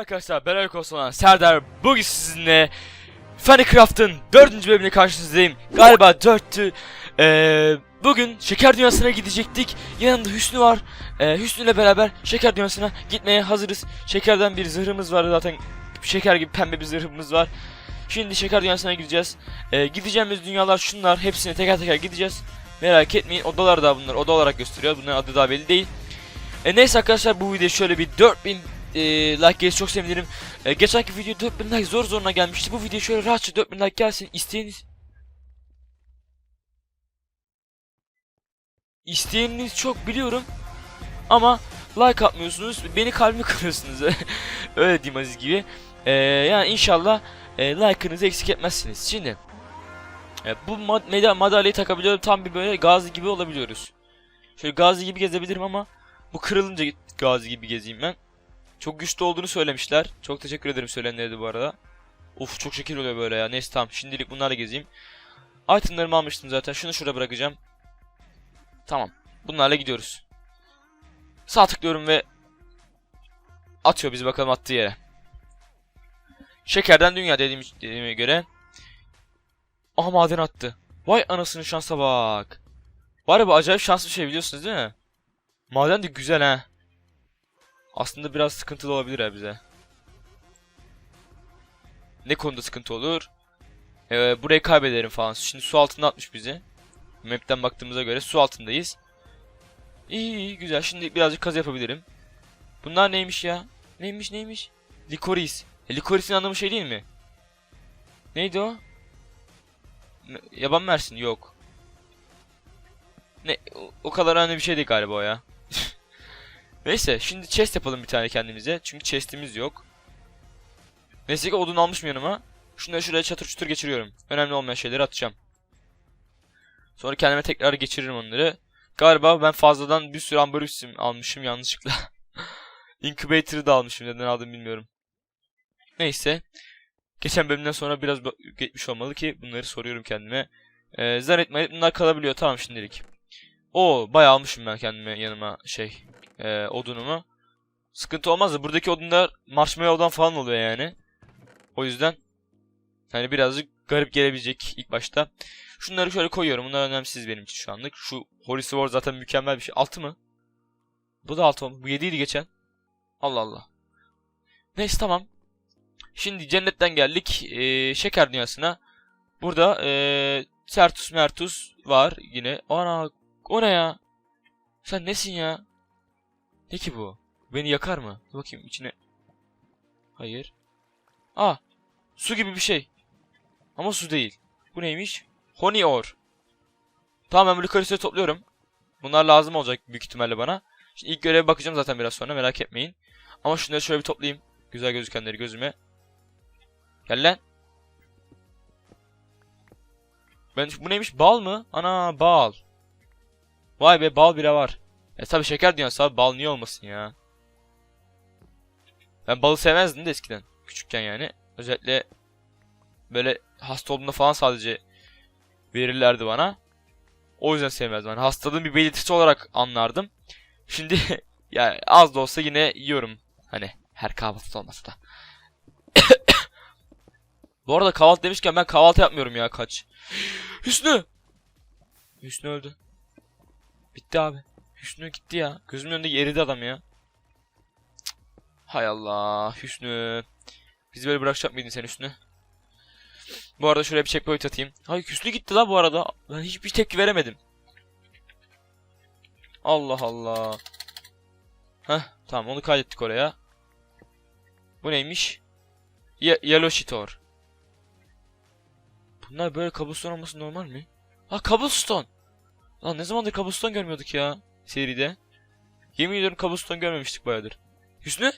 arkadaşlar ben Erkos olan Serdar bugün sizinle Funnycraft'ın 4. bölümüne karşınızdayım. Galiba 4'tü ee, Bugün Şeker Dünyası'na gidecektik. Yanımda Hüsnü var. Ee, Hüsnü ile beraber Şeker Dünyası'na gitmeye hazırız. Şekerden bir zırhımız var zaten Şeker gibi pembe bir zırhımız var. Şimdi Şeker Dünyası'na gideceğiz. Ee, Gideceğimiz dünyalar şunlar Hepsine teker teker gideceğiz. Merak etmeyin odalar da bunlar oda olarak gösteriyor. Bunların adı daha belli değil. E neyse arkadaşlar bu video şöyle bir 4000 e, like gelirse çok sevinirim. E, geçenki video 4000 like zor zoruna gelmişti. Bu video şöyle rahatça 4000 like gelsin. İsteğiniz İsteyeniniz çok biliyorum. Ama like atmıyorsunuz. Beni kalbimi kırıyorsunuz. Öyle diyeyim Aziz gibi. E, yani inşallah e, like'ınızı eksik etmezsiniz. Şimdi e, bu mad meda madalyayı takabiliyorum. Tam bir böyle gazi gibi olabiliyoruz. Şöyle gazi gibi gezebilirim ama bu kırılınca gazi gibi gezeyim ben. Çok güçlü olduğunu söylemişler. Çok teşekkür ederim söyleyenlere de bu arada. Of çok şekil oluyor böyle ya. Neyse tamam şimdilik bunlarla gezeyim. Itemlarımı almıştım zaten. Şunu şurada bırakacağım. Tamam. Bunlarla gidiyoruz. Sağ tıklıyorum ve atıyor bizi bakalım attığı yere. Şekerden dünya dediğim, dediğime göre. Aha maden attı. Vay anasının şansa bak. Var ya bu acayip şanslı şey biliyorsunuz değil mi? Maden de güzel ha. Aslında biraz sıkıntılı olabilir ha bize. Ne konuda sıkıntı olur? Ee, burayı kaybederim falan. Şimdi su altında atmış bizi. Map'ten baktığımıza göre su altındayız. İyi iyi güzel. Şimdi birazcık kaz yapabilirim. Bunlar neymiş ya? Neymiş neymiş? Likoris. E, Likoris'in anlamı şey değil mi? Neydi o? Yaban Mersin yok. Ne o- o kadar önemli bir şey değil galiba o ya. Neyse şimdi chest yapalım bir tane kendimize. Çünkü chestimiz yok. Neyse ki odun almışım yanıma. Şunları şuraya çatır çutur geçiriyorum. Önemli olmayan şeyleri atacağım. Sonra kendime tekrar geçiririm onları. Galiba ben fazladan bir sürü ambarüsüm almışım yanlışlıkla. Incubator'ı da almışım neden aldım bilmiyorum. Neyse. Geçen bölümden sonra biraz geçmiş olmalı ki bunları soruyorum kendime. Ee, zannetmeyin bunlar kalabiliyor tamam şimdilik. O bayağı almışım ben kendime yanıma şey e, odunumu. Sıkıntı olmaz da buradaki odunlar marshmallow'dan falan oluyor yani. O yüzden hani birazcık garip gelebilecek ilk başta. Şunları şöyle koyuyorum. Bunlar önemsiz benim için şu anlık. Şu Holy Sword zaten mükemmel bir şey. 6 mı? Bu da 6 olmuş. Bu 7 idi geçen. Allah Allah. Neyse tamam. Şimdi cennetten geldik. Ee, şeker dünyasına. Burada ee, Sertus Mertus var yine. Ana o ne ya? Sen nesin ya? Ne ki bu? Beni yakar mı? Dur bakayım içine. Hayır. Aa, su gibi bir şey. Ama su değil. Bu neymiş? Honey ore. Tamam ben bu yukarı topluyorum. Bunlar lazım olacak büyük ihtimalle bana. Şimdi ilk göreve bakacağım zaten biraz sonra merak etmeyin. Ama şunları şöyle bir toplayayım. Güzel gözükenleri gözüme. Gel lan. Ben bu neymiş? Bal mı? Ana bal. Vay be bal bile var. E tabi şeker dünyası abi bal niye olmasın ya. Ben balı sevmezdim de eskiden. Küçükken yani. Özellikle böyle hasta olduğumda falan sadece verirlerdi bana. O yüzden sevmezdim. Hani hastalığın bir belirtisi olarak anlardım. Şimdi yani az da olsa yine yiyorum. Hani her kahvaltıda olmasa da. Bu arada kahvaltı demişken ben kahvaltı yapmıyorum ya kaç. Hüsnü! Hüsnü öldü. Bitti abi. Hüsnü gitti ya. Gözümün önünde eridi adam ya. Cık. Hay Allah Hüsnü. Bizi böyle bırakacak mıydın sen Hüsnü? Bu arada şuraya bir checkpoint atayım. Hay Hüsnü gitti la bu arada. Ben hiçbir tepki veremedim. Allah Allah. Heh tamam onu kaydettik oraya. Bu neymiş? Ye Yellowshitor. Bunlar böyle cobblestone olması normal mi? Ha cobblestone. Lan ne zamandır cobblestone görmüyorduk ya seride. Yemin ediyorum cobblestone görmemiştik bayağıdır. Hüsnü?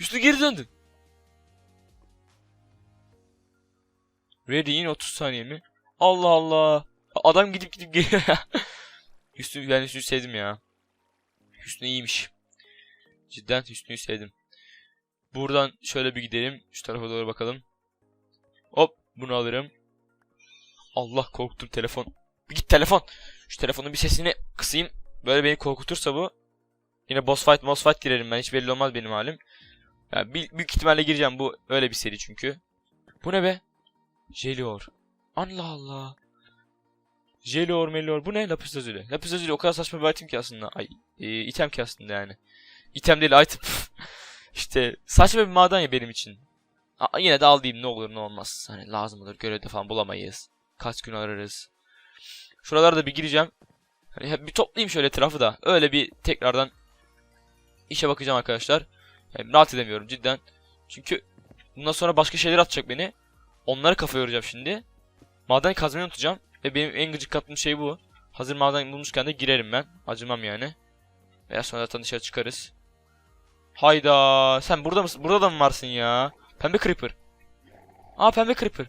Hüsnü geri döndü. Ready in 30 saniye mi? Allah Allah. Adam gidip gidip geliyor ya. Hüsnü ben Hüsnü'yü sevdim ya. Hüsnü iyiymiş. Cidden Hüsnü'yü sevdim. Buradan şöyle bir gidelim. Şu tarafa doğru bakalım. Hop bunu alırım. Allah korktum telefon. Git telefon. Şu telefonun bir sesini kısayım. Böyle beni korkutursa bu. Yine boss fight boss fight girerim ben. Hiç belli olmaz benim halim. Yani büyük, ihtimalle gireceğim bu öyle bir seri çünkü. Bu ne be? Jelior. Allah Allah. Jelior melior. Bu ne? Lapis lazuli. Lapis lazuli o kadar saçma bir item ki aslında. Ay, e, item ki aslında yani. İtem değil item. işte saçma bir maden ya benim için. Aa, yine de al diyeyim ne olur ne olmaz. Hani lazım olur görevde falan bulamayız. Kaç gün ararız. Şuralara da bir gireceğim. Hep bir toplayayım şöyle etrafı da. Öyle bir tekrardan işe bakacağım arkadaşlar. Yani rahat edemiyorum cidden. Çünkü bundan sonra başka şeyler atacak beni. Onları kafa yoracağım şimdi. Maden kazmayı unutacağım. Ve benim en gıcık kaptığım şey bu. Hazır maden bulmuşken de girerim ben. Acımam yani. Veya sonra zaten dışarı çıkarız. Hayda. Sen burada mısın? Burada da mı varsın ya? Pembe Creeper. Aa pembe Creeper.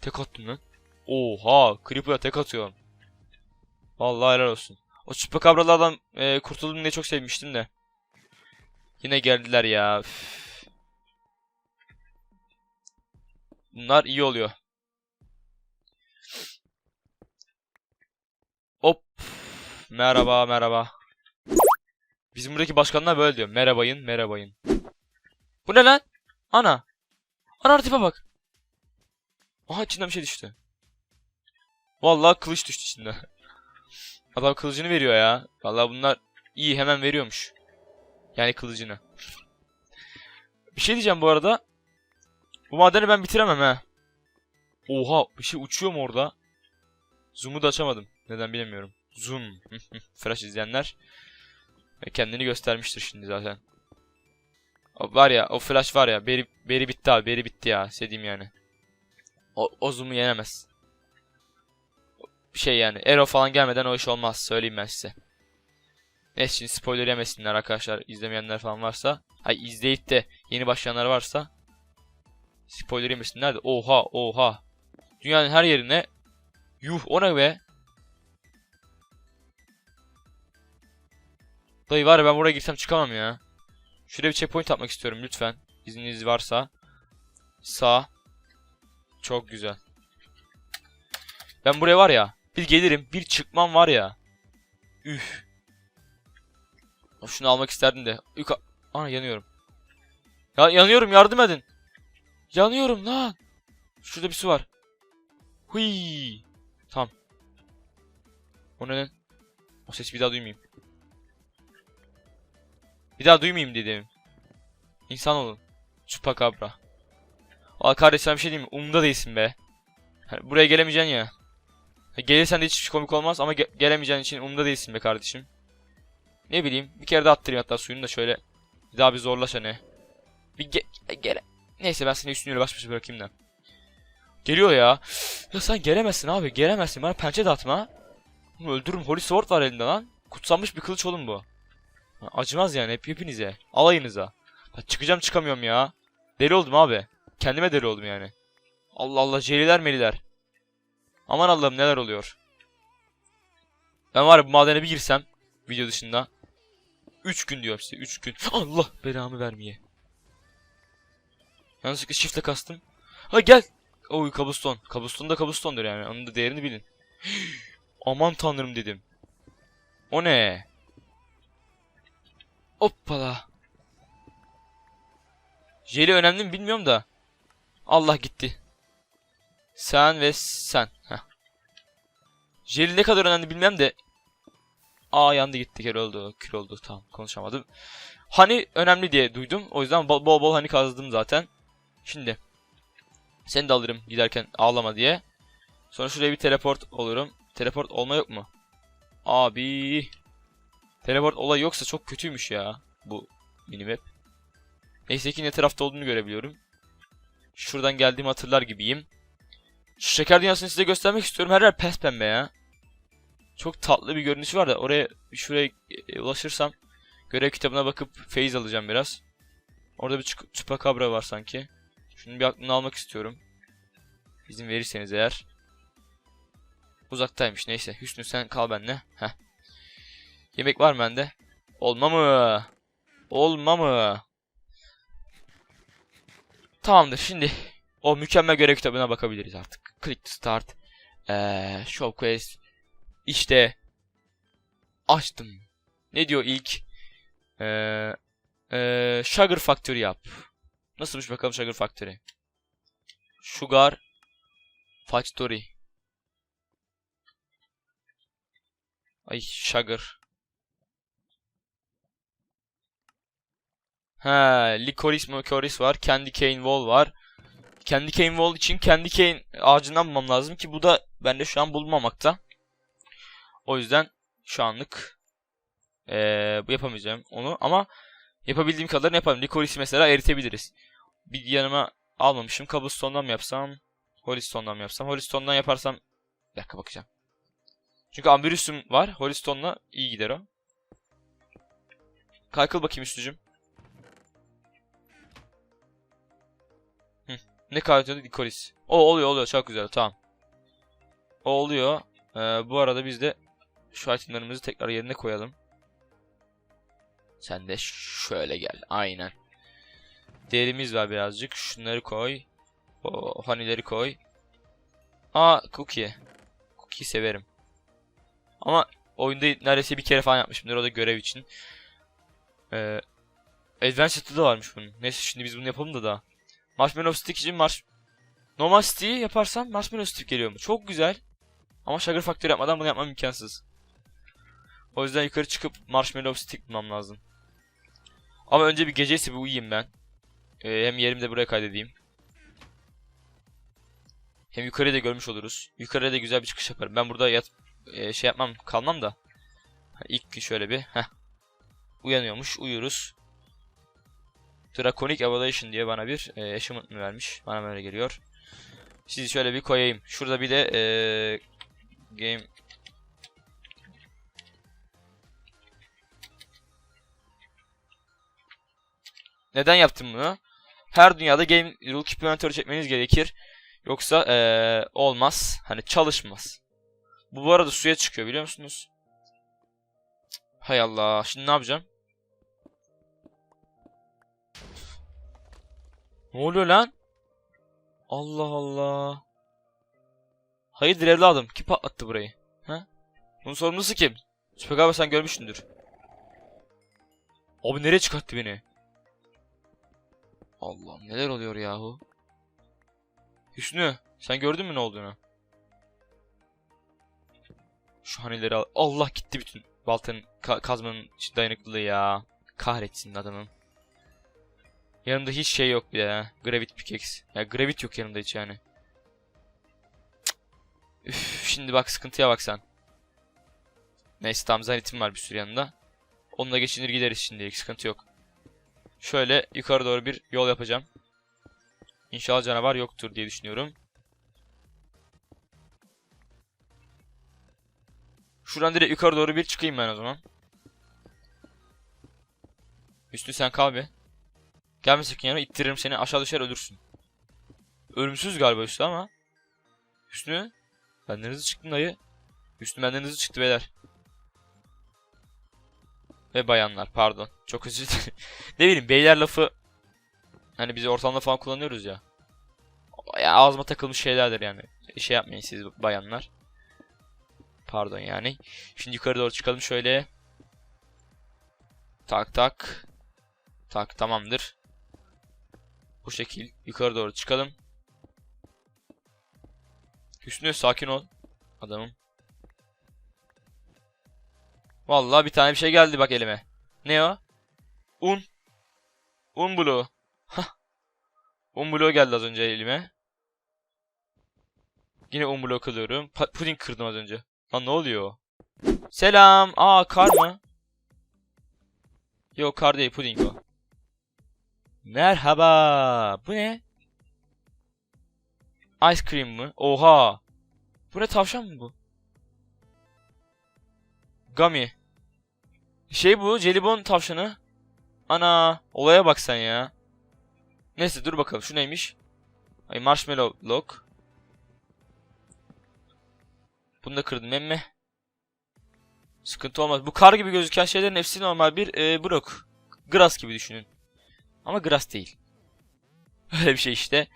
Tek attım lan. Oha. Creeper'a tek atıyorum. Vallahi helal olsun. O çupakabralardan e, kurtuldum diye çok sevmiştim de. Yine geldiler ya. Üf. Bunlar iyi oluyor. Hop. Merhaba merhaba. Bizim buradaki başkanlar böyle diyor. Merhabayın merhabayın. Bu ne lan? Ana. Ana tipe bak. Aha içinden bir şey düştü. Vallahi kılıç düştü içinden. Adam kılıcını veriyor ya. Vallahi bunlar iyi hemen veriyormuş. Yani kılıcını. Bir şey diyeceğim bu arada. Bu madeni ben bitiremem ha. Oha bir şey uçuyor mu orada? Zoom'u da açamadım. Neden bilemiyorum. Zoom. Flash izleyenler kendini göstermiştir şimdi zaten. O var ya o flash var ya beri, beri bitti abi beri bitti ya sevdiğim yani. O, o zoom'u yenemez. Şey yani arrow falan gelmeden o iş olmaz söyleyeyim ben size. Neyse şimdi spoiler yemesinler arkadaşlar izlemeyenler falan varsa. Hay izleyip de yeni başlayanlar varsa. Spoiler yemesinler de oha oha. Dünyanın her yerine yuh o ne be. Dayı var ya ben buraya girsem çıkamam ya. Şuraya bir checkpoint atmak istiyorum lütfen. İzniniz varsa. Sağ. Çok güzel. Ben buraya var ya. Bir gelirim. Bir çıkmam var ya. Üf. Şunu almak isterdim de. Yuka Ana yanıyorum. Ya yanıyorum yardım edin. Yanıyorum lan. Şurada bir su var. Hui. Tamam. O ne? O sesi bir daha duymayayım. Bir daha duymayayım dedim. İnsan olun. Chupacabra. Aa kardeş sana bir şey diyeyim mi? Umda değilsin be. Hani buraya gelemeyeceksin ya. Gelirsen de hiç komik olmaz ama ge- gelemeyeceğin için umda değilsin be kardeşim. Ne bileyim bir kere de attırayım hatta suyunu da şöyle. Bir daha bir zorlaş hani. Bir ge gele. Neyse ben seni üstünü baş başa bırakayım da. Geliyor ya. Ya sen gelemezsin abi gelemezsin bana pençe de atma. Öldürürüm Holy Sword var elinde lan. Kutsanmış bir kılıç oğlum bu. Acımaz yani hep hepinize. Alayınıza. Ha, çıkacağım çıkamıyorum ya. Deli oldum abi. Kendime deli oldum yani. Allah Allah jeliler meliler. Aman Allah'ım neler oluyor. Ben var ya bu madene bir girsem video dışında 3 gün diyorum size 3 gün. Allah belamı vermeye. Yanlışlıkla shift'le kastım. Ha gel. Oy kabuston. Kabuston da kabustondur yani. Onun da değerini bilin. Aman tanrım dedim. O ne? Hoppala. Jeli önemli mi bilmiyorum da. Allah gitti. Sen ve sen. Heh. Jeli ne kadar önemli bilmem de. Aa yandı gitti kör oldu. Kül oldu. Tamam konuşamadım. Hani önemli diye duydum. O yüzden bol bol, bol hani kazdım zaten. Şimdi. Seni de alırım giderken ağlama diye. Sonra şuraya bir teleport olurum. Teleport olma yok mu? Abi. Teleport olay yoksa çok kötüymüş ya. Bu minimap. Neyse ki ne tarafta olduğunu görebiliyorum. Şuradan geldiğimi hatırlar gibiyim. Şu şeker dünyasını size göstermek istiyorum. Her yer pes pembe ya. Çok tatlı bir görünüşü var da oraya şuraya e, ulaşırsam görev kitabına bakıp feyiz alacağım biraz. Orada bir çup- çupakabra var sanki. Şunu bir aklını almak istiyorum. İzin verirseniz eğer. Uzaktaymış neyse. Hüsnü sen kal benimle. Heh. Yemek var mı bende? Olma mı? Olma mı? Tamamdır şimdi o mükemmel görev kitabına bakabiliriz artık. Click to start. Ee, show quest. İşte açtım. Ne diyor ilk? Ee, ee, Sugar Factory yap. Nasılmış bakalım Sugar Factory. Sugar Factory. Ay Sugar. Ha, Licorice Licorice var. Candy Cane Wall var. Candy Cane Wall için Candy Cane ağacından bulmam lazım ki bu da bende şu an bulunmamakta. O yüzden şu anlık bu yapamayacağım onu ama yapabildiğim kadarını yaparım. Licorice'i mesela eritebiliriz. Bir yanıma almamışım. Cobblestone'dan mı yapsam? Holystone'dan mı yapsam? Holystone'dan yaparsam bir dakika bakacağım. Çünkü Amberius'um var. Holystone'la iyi gider o. Kaykıl bakayım üstücüm. Ne kaydediyordu? Licorice. O oluyor oluyor. Çok güzel. Tamam. O oluyor. Ee, bu arada biz de şu itemlerimizi tekrar yerine koyalım. Sen de şöyle gel. Aynen. Derimiz var birazcık. Şunları koy. O hanileri koy. Aa cookie. Cookie severim. Ama oyunda neredeyse bir kere falan yapmışımdır. O da görev için. Ee, Adventure'da da varmış bunun. Neyse şimdi biz bunu yapalım da daha. Marshmallow Stick için marsh... Normal Stick'i yaparsam Marshmallow Stick geliyor mu? Çok güzel. Ama Sugar Factory yapmadan bunu yapmam imkansız. O yüzden yukarı çıkıp Marshmallow Stick bulmam lazım. Ama önce bir geceyse bir uyuyayım ben. Ee, hem yerimi de buraya kaydedeyim. Hem yukarıya da görmüş oluruz. Yukarıya da güzel bir çıkış yaparım. Ben burada yat e, şey yapmam, kalmam da. İlk gün şöyle bir. Heh. Uyanıyormuş, uyuruz. Draconic Evaluation diye bana bir e, achievement mı vermiş? Bana böyle geliyor. Sizi şöyle bir koyayım. Şurada bir de e, game Neden yaptım bunu? Her dünyada game rule keep inventory çekmeniz gerekir. Yoksa eee, olmaz. Hani çalışmaz. Bu bu arada suya çıkıyor biliyor musunuz? Hay Allah. Şimdi ne yapacağım? Ne oluyor lan? Allah Allah. Hayırdır evladım? Kim patlattı burayı? Ha? Bunun sorumlusu kim? Süper abi sen görmüşsündür. Abi nereye çıkarttı beni? Allah'ım neler oluyor yahu? Hüsnü sen gördün mü ne olduğunu? Şu hanileri al. Allah gitti bütün baltanın ka- kazmanın dayanıklılığı ya. Kahretsin adamım. Yanımda hiç şey yok bile ha. Gravit pickaxe. Ya gravit yok yanımda hiç yani. Üf, şimdi bak sıkıntıya bak sen. Neyse tam zanitim var bir sürü yanında. Onunla geçinir gideriz şimdilik sıkıntı yok. Şöyle yukarı doğru bir yol yapacağım. İnşallah canavar yoktur diye düşünüyorum. Şuradan direkt yukarı doğru bir çıkayım ben o zaman. Üstü sen kal bir. Gelme sakın yanıma ittiririm seni aşağı düşer ölürsün. Ölümsüz galiba Üstü ama. Üstü. Benden hızlı çıktın dayı. Üstü benden hızlı çıktı beyler. Ve bayanlar pardon. Çok özür ne bileyim beyler lafı hani biz ortamda falan kullanıyoruz ya. Ya ağzıma takılmış şeylerdir yani. Şey yapmayın siz bayanlar. Pardon yani. Şimdi yukarı doğru çıkalım şöyle. Tak tak. Tak tamamdır. Bu şekil yukarı doğru çıkalım. Hüsnü sakin ol. Adamım. Vallahi bir tane bir şey geldi bak elime. Ne o? Un. Un bloğu. Hah. Un bloğu geldi az önce elime. Yine un bloğu kılıyorum. Pa- puding kırdım az önce. Lan ne oluyor? Selam. Aa kar mı? Yok kar değil puding o. Merhaba. Bu ne? Ice cream mı? Oha. Bu ne tavşan mı bu? Gummy. Şey bu jelibon tavşanı. Ana olaya bak sen ya. Neyse dur bakalım şu neymiş? Ay marshmallow lock. Bunu da kırdım emme. Sıkıntı olmaz. Bu kar gibi gözüken şeylerin hepsi normal bir e, blok. Grass gibi düşünün. Ama grass değil. Öyle bir şey işte.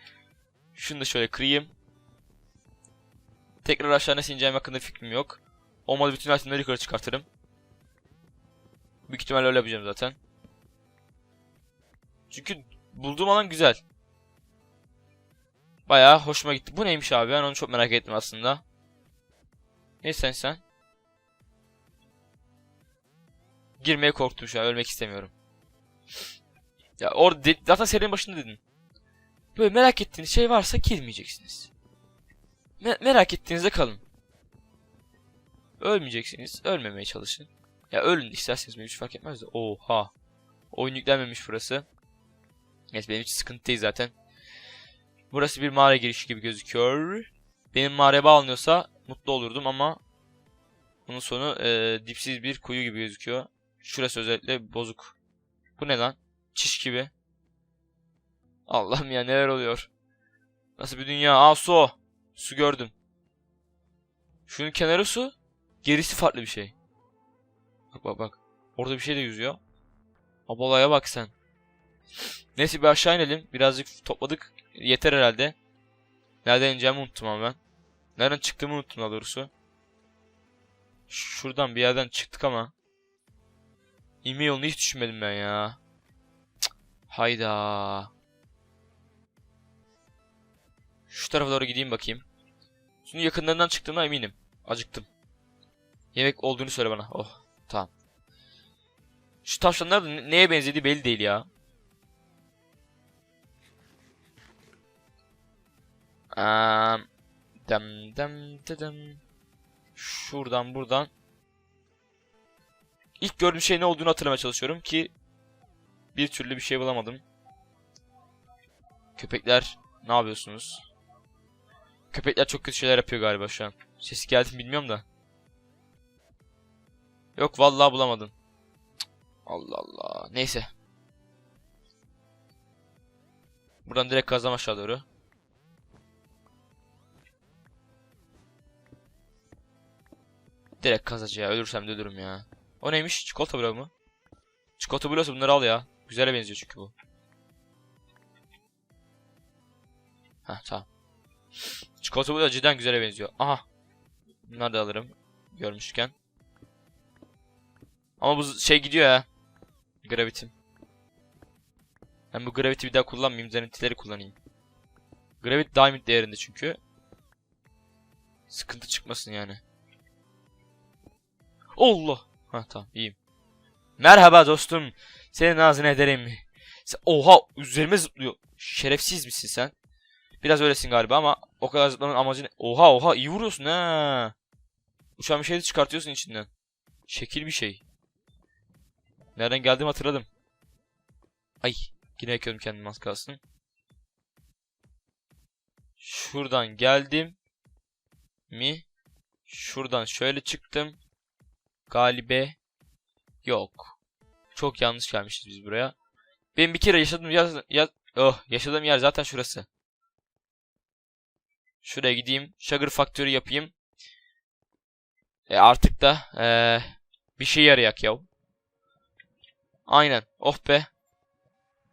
Şunu da şöyle kırayım. Tekrar aşağı nasıl ineceğim hakkında fikrim yok. Olmadı bütün itemleri yukarı çıkartırım. Büyük ihtimalle öyle yapacağım zaten. Çünkü bulduğum alan güzel. Bayağı hoşuma gitti. Bu neymiş abi? Ben onu çok merak ettim aslında. Ne sen sen? Girmeye korktum şu an. Ölmek istemiyorum. Ya orada de- zaten serinin başında dedin. Böyle merak ettiğiniz şey varsa girmeyeceksiniz. Me- merak ettiğinizde kalın. Ölmeyeceksiniz. Ölmemeye çalışın. Ya ölün isterseniz benim hiç fark etmez de. Oha. Oyun yüklenmemiş burası. Neyse benim için sıkıntı değil zaten. Burası bir mağara girişi gibi gözüküyor. Benim mağaraya bağlanıyorsa mutlu olurdum ama bunun sonu e, dipsiz bir kuyu gibi gözüküyor. Şurası özellikle bozuk. Bu ne lan? Çiş gibi. Allah'ım ya neler oluyor. Nasıl bir dünya? Aa su. Su gördüm. Şunun kenarı su. Gerisi farklı bir şey. Bak bak bak. Orada bir şey de yüzüyor. Abolaya bak sen. Neyse bir aşağı inelim. Birazcık topladık. Yeter herhalde. Nereden ineceğimi unuttum ama ben. Nereden çıktığımı unuttum daha doğrusu. Şuradan bir yerden çıktık ama. İnme yolunu hiç düşünmedim ben ya. Hayda. Şu tarafa doğru gideyim bakayım. Şimdi yakınlarından çıktığına eminim. Acıktım. Yemek olduğunu söyle bana. Oh tamam. Şu tavşanlar da ne- neye benzediği belli değil ya. Eee, dem dem dedim. Şuradan buradan. İlk gördüğüm şey ne olduğunu hatırlamaya çalışıyorum ki bir türlü bir şey bulamadım. Köpekler ne yapıyorsunuz? Köpekler çok kötü şeyler yapıyor galiba şu an. Sesi geldi mi bilmiyorum da. Yok vallahi bulamadım. Allah Allah. Neyse. Buradan direkt kazam aşağı doğru. Direkt kazacağım. Ölürsem de ölürüm ya. O neymiş? Çikolata bloğu mu? Çikolata bloğu bunları al ya. Güzele benziyor çünkü bu. Heh tamam. Çikolata bloğu cidden güzele benziyor. Aha. Bunları da alırım. Görmüşken. Ama bu şey gidiyor ya. Gravity'm. Ben bu Gravity bir daha kullanmayayım. Zenitileri kullanayım. Gravity Diamond değerinde çünkü. Sıkıntı çıkmasın yani. Allah. Ha tamam iyiyim. Merhaba dostum. Senin ağzını ederim. Sen, oha üzerime zıplıyor. Şerefsiz misin sen? Biraz öylesin galiba ama o kadar zıplamanın amacı ne? Oha oha iyi vuruyorsun ha. Uçan bir şey de çıkartıyorsun içinden. Şekil bir şey. Nereden geldiğimi hatırladım. Ay yine yakıyorum kendimi az kalsın. Şuradan geldim. Mi? Şuradan şöyle çıktım. Galibe yok. Çok yanlış gelmişiz biz buraya. Ben bir kere yaşadığım yer, ya, oh, yaşadığım yer zaten şurası. Şuraya gideyim. Sugar Factory yapayım. E artık da e, bir şey yarayak ya. Aynen. Oh be.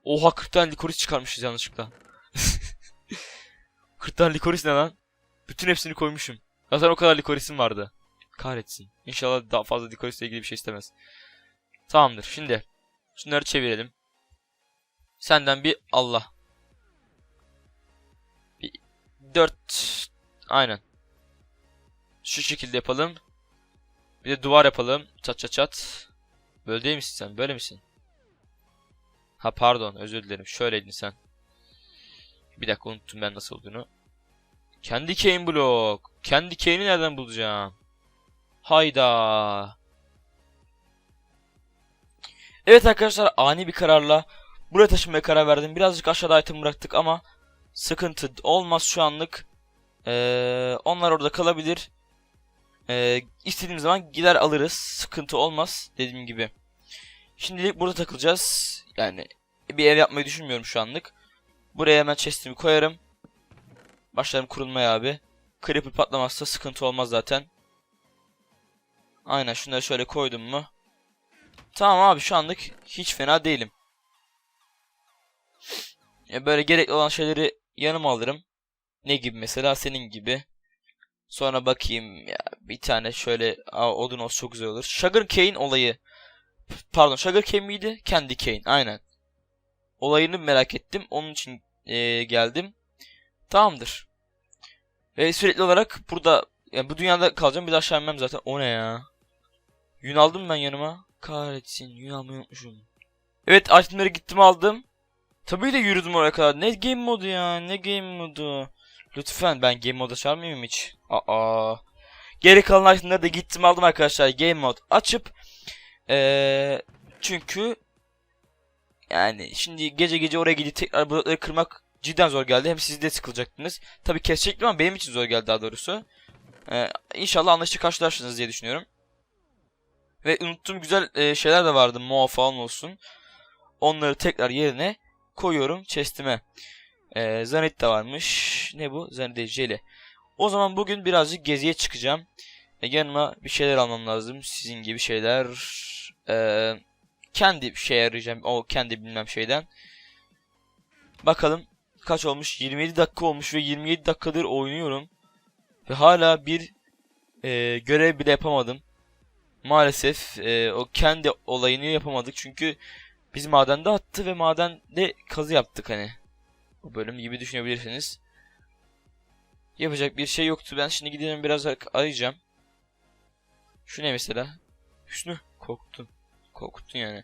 Oha 40 tane likoris çıkarmışız yanlışlıkla. 40 tane likoris ne lan? Bütün hepsini koymuşum. Zaten o kadar likorisim vardı. Kahretsin. İnşallah daha fazla likorisle ilgili bir şey istemez. Tamamdır. Şimdi şunları çevirelim. Senden bir Allah. Bir 4 aynen. Şu şekilde yapalım. Bir de duvar yapalım. Çat çat çat. Böyle değil misin sen? Böyle misin? Ha pardon özür dilerim. Şöyleydin sen. Bir dakika unuttum ben nasıl olduğunu. Kendi cane blok. Kendi cane'i nereden bulacağım? Hayda. Evet arkadaşlar ani bir kararla buraya taşınmaya karar verdim. Birazcık aşağıda item bıraktık ama sıkıntı olmaz şu anlık. Ee, onlar orada kalabilir. Ee, istediğimiz zaman gider alırız. Sıkıntı olmaz dediğim gibi. Şimdilik burada takılacağız. Yani bir ev yapmayı düşünmüyorum şu anlık. Buraya hemen chest'imi koyarım. Başlarım kurulmaya abi. Creeper patlamazsa sıkıntı olmaz zaten. Aynen şunları şöyle koydum mu. Tamam abi şu anlık hiç fena değilim. Ya böyle gerekli olan şeyleri yanıma alırım. Ne gibi mesela senin gibi. Sonra bakayım ya bir tane şöyle aa, odun olsa çok güzel olur. Sugar cane olayı. Pardon sugar cane miydi? Candy cane aynen. olayını merak ettim. Onun için e, geldim. Tamamdır. Ve sürekli olarak burada yani bu dünyada kalacağım. Bir daha aşağı inmem zaten. O ne ya? Yün aldım ben yanıma. Kahretsin. Almayı unutmuşum. Evet itemleri gittim aldım. Tabii de yürüdüm oraya kadar. Ne game modu ya? Ne game modu? Lütfen ben game moda çağırmayayım hiç. Aa. Geri kalan itemleri de gittim aldım arkadaşlar. Game mod açıp ee, çünkü yani şimdi gece gece oraya gidip tekrar blokları kırmak cidden zor geldi. Hem siz de sıkılacaktınız. Tabii kesecektim ama benim için zor geldi daha doğrusu. Ee, inşallah anlaşıcı karşılarsınız diye düşünüyorum. Ve unuttuğum güzel e, şeyler de vardı. Moa falan olsun. Onları tekrar yerine koyuyorum chest'ime. Ee, Zanit de varmış. Ne bu? Zanit değil, jeli. O zaman bugün birazcık geziye çıkacağım. E, yanıma bir şeyler almam lazım. Sizin gibi şeyler. Ee, kendi şey arayacağım. O kendi bilmem şeyden. Bakalım kaç olmuş? 27 dakika olmuş ve 27 dakikadır oynuyorum. Ve hala bir e, görev bile yapamadım. Maalesef e, o kendi olayını yapamadık. Çünkü biz madende attı ve madende kazı yaptık hani. O bölüm gibi düşünebilirsiniz. Yapacak bir şey yoktu. Ben şimdi gidelim biraz arayacağım. Şu ne mesela? Hüsnü. Korktun. Korkuttun yani.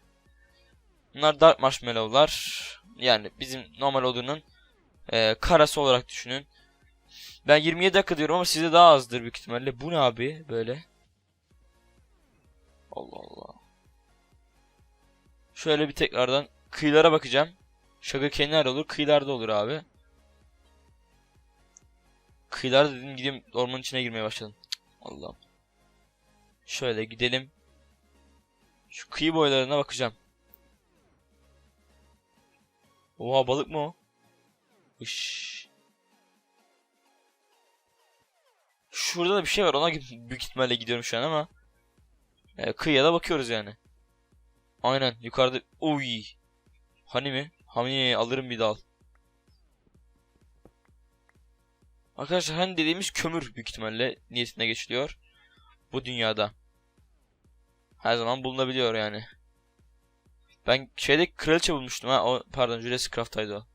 Bunlar dark marshmallow'lar. Yani bizim normal odunun e, karası olarak düşünün. Ben 27 dakika diyorum ama sizde daha azdır büyük ihtimalle. Bu ne abi böyle? Allah Allah. Şöyle bir tekrardan kıyılara bakacağım. Cane nerede olur? Kıyılarda olur abi. Kıyılarda dedim gideyim ormanın içine girmeye başladım. Allah'ım. Şöyle gidelim. Şu kıyı boylarına bakacağım. Oha balık mı o? Iş. Şurada da bir şey var ona büyük ihtimalle gidiyorum şu an ama. E, kıyıya da bakıyoruz yani. Aynen yukarıda. Uy. Hani mi? Hani alırım bir dal. Arkadaşlar hani dediğimiz kömür büyük ihtimalle niyetine geçiliyor. Bu dünyada. Her zaman bulunabiliyor yani. Ben şeyde kraliçe bulmuştum ha. O, pardon Jurassic Craft'taydı o.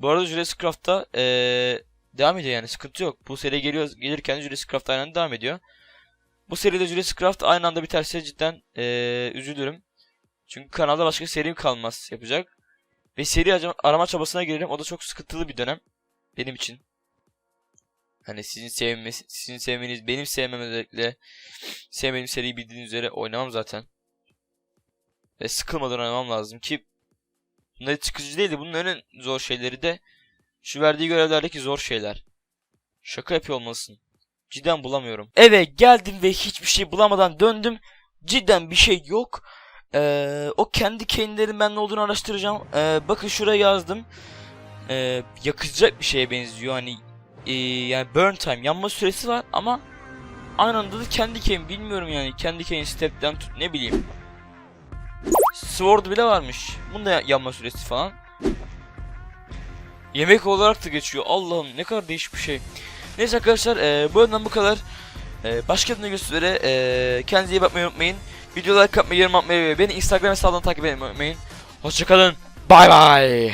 Bu arada Jurassic Craft'ta ee, devam ediyor yani sıkıntı yok. Bu seri geliyor gelirken Jurassic Craft aynı anda devam ediyor. Bu seride Jurassic Craft aynı anda biterse cidden ee, üzülürüm. Çünkü kanalda başka seri kalmaz yapacak. Ve seri arama çabasına girerim. O da çok sıkıntılı bir dönem. Benim için. Hani sizin sevmesi, sizin sevmeniz, benim sevmem özellikle sevmediğim seriyi bildiğiniz üzere oynamam zaten. Ve sıkılmadan oynamam lazım ki bunlar çıkıcı değil de bunun en zor şeyleri de şu verdiği görevlerdeki zor şeyler. Şaka yapıyor olmalısın. Cidden bulamıyorum. Eve geldim ve hiçbir şey bulamadan döndüm. Cidden bir şey yok. Ee, o kendi kendilerin ben ne olduğunu araştıracağım. Ee, bakın şuraya yazdım. Ee, yakacak bir şeye benziyor. Hani ee, yani burn time yanma süresi var ama aynı anda da kendi kendine bilmiyorum yani kendi kendine step'ten tut ne bileyim. Sword bile varmış. Bunda ya- yanma süresi falan. Yemek olarak da geçiyor. Allah'ım ne kadar değişik bir şey. Neyse arkadaşlar ee, bu bölümden bu kadar. Ee, başka bir üzere. Ee, kendinize iyi bakmayı unutmayın. Videoları like atmayı, yorum atmayı ve beni Instagram hesabından takip etmeyi unutmayın. Hoşçakalın. Bay bay.